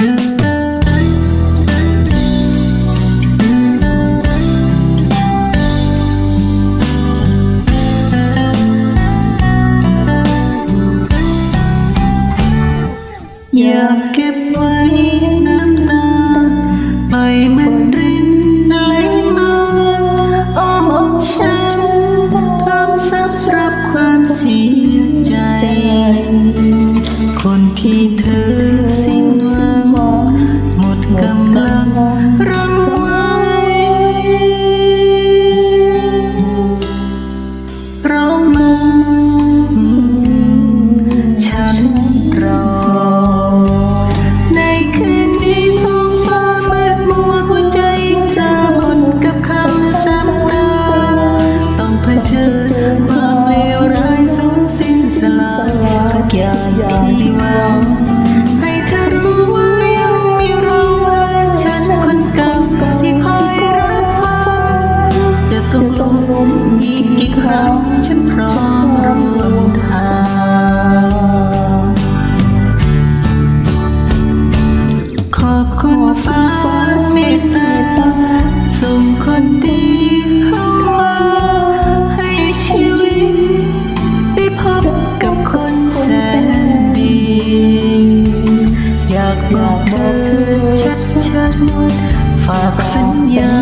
อยากเก็บไว้น้ำตาปล่อยมันรินไหลมาอ้อมอกฉันพร้อมซับรับความเสียใจ คนที่เธอ ฉันพร้อมร่วมทางขอบคุณฟ้าเมตตาส่งคนดีเข้ามาให้ชีวิตได้พบกับคนแสนดี อยากบอกเธอชัดๆฝากสัญญา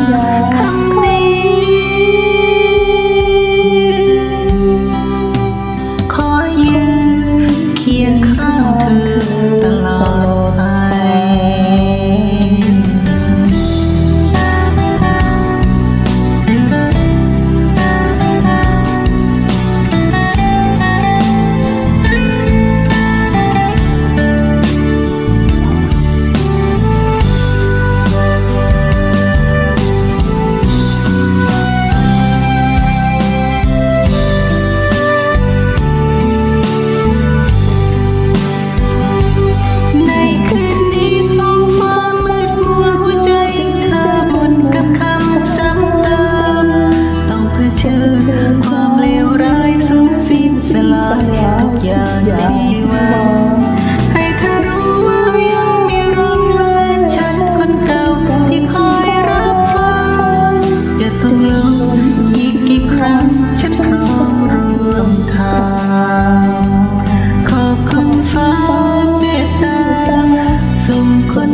นสลายทุกอย่างที่วังให้เธอรู้ว่ายังมีเราและฉันคนเก่าที่คอยรับฟังจะต้องลงอีกกี่ครั้งฉันพร้อมร่วมทางขอบคุณฟ้าเมตตาส่งคน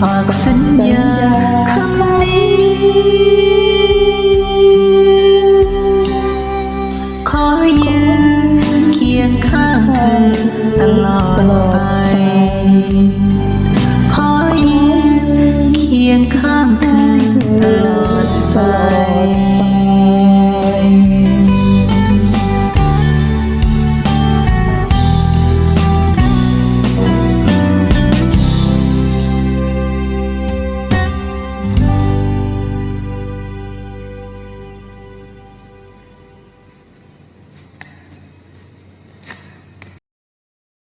ฝากสัญญาคำนี้